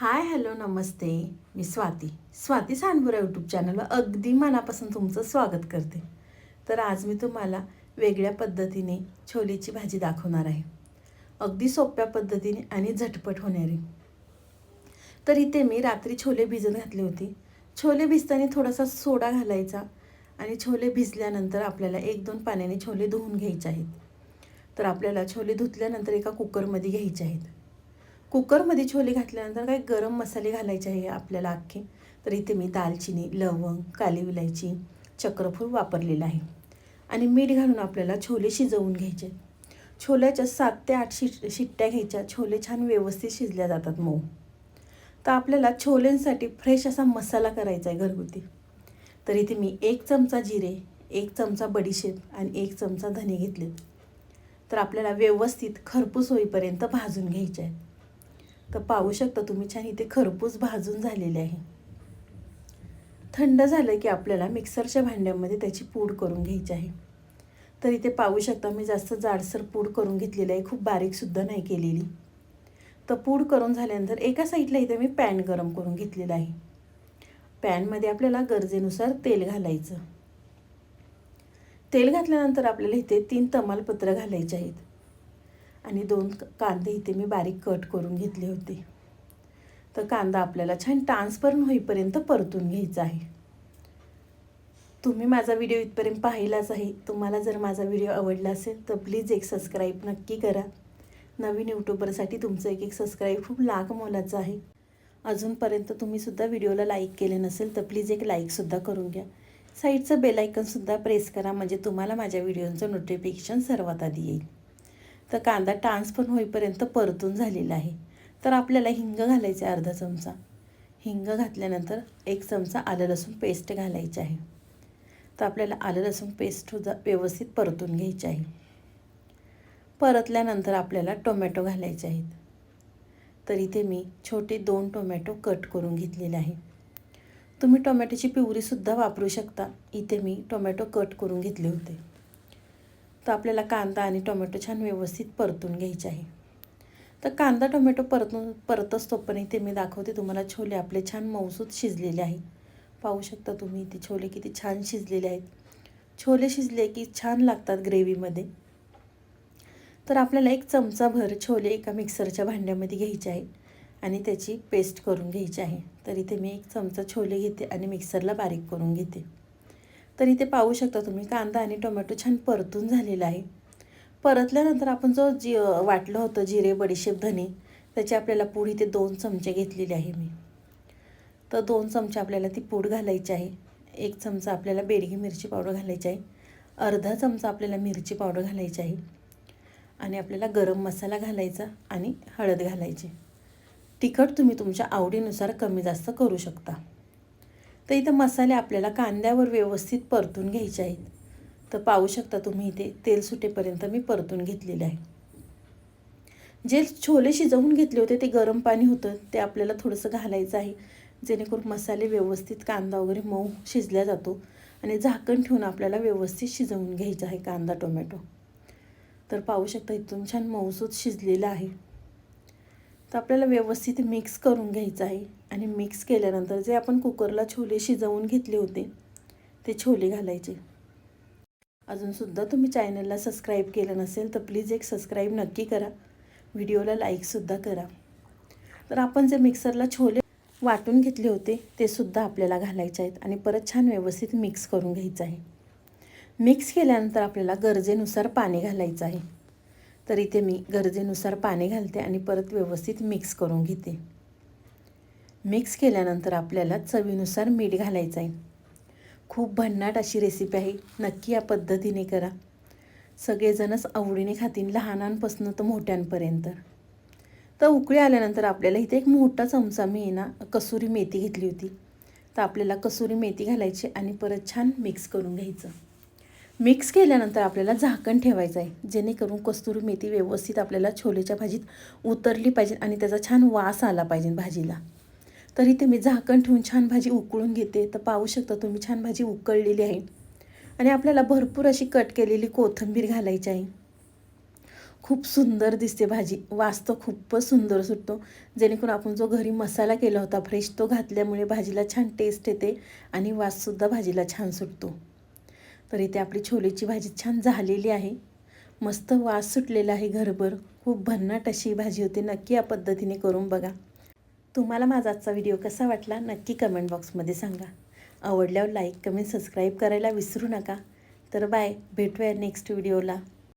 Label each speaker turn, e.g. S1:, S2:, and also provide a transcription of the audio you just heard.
S1: हाय hello नमस्ते. मी Swati. Swati Sandpura YouTube चॅनलवर अगदी मनापासून तुमचं स्वागत करते. तर आज मी तुम्हाला वेगळ्या पद्धतीने छोलेची भाजी दाखवणार आहे. अगदी सोप्या पद्धतीने आणि झटपट होणारी. तर इथे मी रात्री छोले भिजत घातले होते. छोले भिजताना थोडासा सोडा घालायचा आणि छोले भिजल्यानंतर आपल्याला एक दोन पाण्याने छोले धुवून घ्यायचे आहेत. तर आपल्याला छोले धुतल्यानंतर एका कुकरमध्ये घ्यायचे आहेत. कुकरमध्ये छोले घातल्यानंतर काही गरम मसाले घालायचे आहे आपल्याला अख्खे. तर इथे मी दालचिनी लवंग काली विलायची चक्रफूल वापरलेलं आहे. आणि मीठ घालून आपल्याला छोले शिजवून घ्यायचे. छोल्याच्या सात ते आठ शिट शिट्ट्या घ्यायच्या. छोले छान व्यवस्थित शिजल्या जातात मऊ. तर आपल्याला छोल्यांसाठी फ्रेश असा मसाला करायचा आहे घरगुती. तर इथे मी एक चमचा जिरे एक चमचा बडीशेप आणि एक चमचा धने घेतले तर आपल्याला व्यवस्थित खरपूस होईपर्यंत भाजून घ्यायचे आहे. तर पाहू शकता तुम्ही छान इथे खरपूस भाजून झालेले आहे. थंड झालं की आपल्याला मिक्सरच्या भांड्यामध्ये त्याची पूड करून घ्यायची आहे. तर इथे पाहू शकता मी जास्त जाडसर पूड करून घेतलेली आहे खूप बारीकसुद्धा नाही केलेली. तर पूड करून झाल्यानंतर एका साईडला इथे मी पॅन गरम करून घेतलेलं आहे. पॅनमध्ये आपल्याला गरजेनुसार तेल घालायचं. तेल घातल्यानंतर आपल्याला इथे तीन तमालपत्र घालायचे आहेत. आणि दोन कांदे इथे मी बारीक कट करून घेतले होते. तर कांदा आपल्याला छान ट्रान्सफरन होईपर्यंत परतून घ्यायचा आहे. तुम्ही माझा व्हिडिओ इथपर्यंत पाहिलाच आहे. तुम्हाला जर माझा व्हिडिओ आवडला असेल तर प्लीज एक सबस्क्राईब नक्की करा. नवीन यूट्यूबरसाठी तुमचं एक एक सबस्क्राईब खूप लाख मोलाचं आहे. अजूनपर्यंत तुम्हीसुद्धा व्हिडिओला लाईक केले नसेल तर प्लीज एक लाईकसुद्धा करून घ्या. साईडचं बेलायकनसुद्धा प्रेस करा म्हणजे तुम्हाला माझ्या व्हिडिओचं नोटिफिकेशन सर्वात आधी येईल. तर कांदा ट्रान्सफर होईपर्यंत परतून झालेला आहे. तर आपल्याला हिंग घालायचे अर्धा चमचा. हिंग घातल्यानंतर एक चमचा आलं लसूण पेस्ट घालायची आहे. तर आपल्याला आलं लसूण पेस्ट व्यवस्थित परतून घ्यायची आहे. परतल्यानंतर आपल्याला टोमॅटो घालायचे आहेत. तर इथे मी छोटे दोन टोमॅटो कट करून घेतलेले आहे. तुम्ही टोमॅटोची पिवरीसुद्धा वापरू शकता. इथे मी टोमॅटो कट करून घेतले होते. तर आपल्याला कांदा आणि टोमॅटो छान व्यवस्थित परतून घ्यायचे आहे. तर कांदा टोमॅटो परतून परत असतो पण इथे मी दाखवते तुम्हाला छोले आपले छान मऊसूत शिजलेले आहे पाहू शकता तुम्ही इथे छोले किती छान शिजलेले आहेत. छोले शिजले की छान लागतात ग्रेव्हीमध्ये. तर आपल्याला एक चमचाभर छोले एका मिक्सरच्या भांड्यामध्ये घ्यायचे आहे आणि त्याची पेस्ट करून घ्यायची आहे. तर इथे मी एक चमचा छोले घेते आणि मिक्सरला बारीक करून घेते. तर इथे पाहू शकता तुम्ही. कांदा आणि टोमॅटो छान परतून झालेला आहे. परतल्यानंतर आपण जो जी वाटलं होतं जिरे बडीशेप धने त्याची आपल्याला पूड इथे दोन चमचे घेतलेले आहे मी. तर दोन चमचे आपल्याला ती पूड घालायची आहे. एक चमचा आपल्याला बेडगी मिरची पावडर घालायची आहे. अर्धा चमचा आपल्याला मिरची पावडर घालायची आहे. आणि आपल्याला गरम मसाला घालायचा आणि हळद घालायची. तिखट तुम्ही तुमच्या आवडीनुसार कमी जास्त करू शकता. तर इथं मसाले आपल्याला कांद्यावर व्यवस्थित परतून घ्यायचे आहेत. तर पाहू शकता तुम्ही इथे तेल सुटेपर्यंत मी परतून घेतलेले आहे. जे छोले शिजवून घेतले होते ते गरम पाणी होतं ते आपल्याला थोडंसं घालायचं आहे. जेणेकरून मसाले व्यवस्थित कांदा वगैरे मऊ शिजल्या जातो आणि झाकण ठेवून आपल्याला व्यवस्थित शिजवून घ्यायचं आहे कांदा टोमॅटो. तर पाहू शकता इथून छान मऊसूत शिजलेलं आहे. तर आपल्याला व्यवस्थित मिक्स करून घ्यायचं आहे. आणि मिक्स केल्यानंतर जे आपण कुकरला छोले शिजवून घेतले होते ते छोले घालायचे. अजूनसुद्धा तुम्ही चॅनलला सबस्क्राईब केलं नसेल तर प्लीज एक सबस्क्राईब नक्की करा. व्हिडिओला लाईकसुद्धा करा. तर आपण जे मिक्सरला छोले वाटून घेतले होते ते सुद्धा आपल्याला घालायचे आहेत. आणि परत छान व्यवस्थित मिक्स करून घ्यायचं आहे. मिक्स केल्यानंतर आपल्याला गरजेनुसार पाणी घालायचं आहे. तर इथे मी गरजेनुसार पाणी घालते आणि परत व्यवस्थित मिक्स करून घेते. मिक्स केल्यानंतर आपल्याला चवीनुसार मीठ घालायचं आहे खूप भन्नाट अशी रेसिपी आहे. नक्की या पद्धतीने करा. सगळेजणच आवडीने खातील लहानांपासून तर मोठ्यांपर्यंत. तर उकळी आल्यानंतर आपल्याला इथे एक मोठा चमचा मी ना कसुरी मेथी घेतली होती. तर आपल्याला कसुरी मेथी घालायची आणि परत छान मिक्स करून घ्यायचं. मिक्स केल्यानंतर आपल्याला झाकण ठेवायचं आहे. जेणेकरून कस्तुरी मेथी व्यवस्थित आपल्याला छोलेच्या भाजीत उतरली पाहिजे आणि त्याचा छान वास आला पाहिजे भाजीला. तरी ते मी झाकण ठेवून छान भाजी उकळून घेते. तर पाहू शकता तुम्ही छान भाजी उकळलेली आहे. आणि आपल्याला भरपूर अशी कट केलेली कोथिंबीर घालायची आहे. खूप सुंदर दिसते भाजी. वास तर खूपच सुंदर सुटतो. जेणेकरून आपण जो घरी मसाला केला होता फ्रेश तो घातल्यामुळे भाजीला छान टेस्ट येते आणि वाससुद्धा भाजीला छान सुटतो. तर इथे आपली छोलेची भाजी छान झालेली आहे. मस्त वास सुटलेला आहे घरभर. खूप भन्नाट अशी भाजी होती. नक्की या पद्धतीने करून बघा. तुम्हाला माझा आजचा व्हिडिओ कसा वाटला नक्की कमेंट बॉक्समध्ये सांगा. आवडल्यावर लाईक कमेंट सबस्क्राईब करायला विसरू नका. तर बाय भेटूया नेक्स्ट व्हिडिओला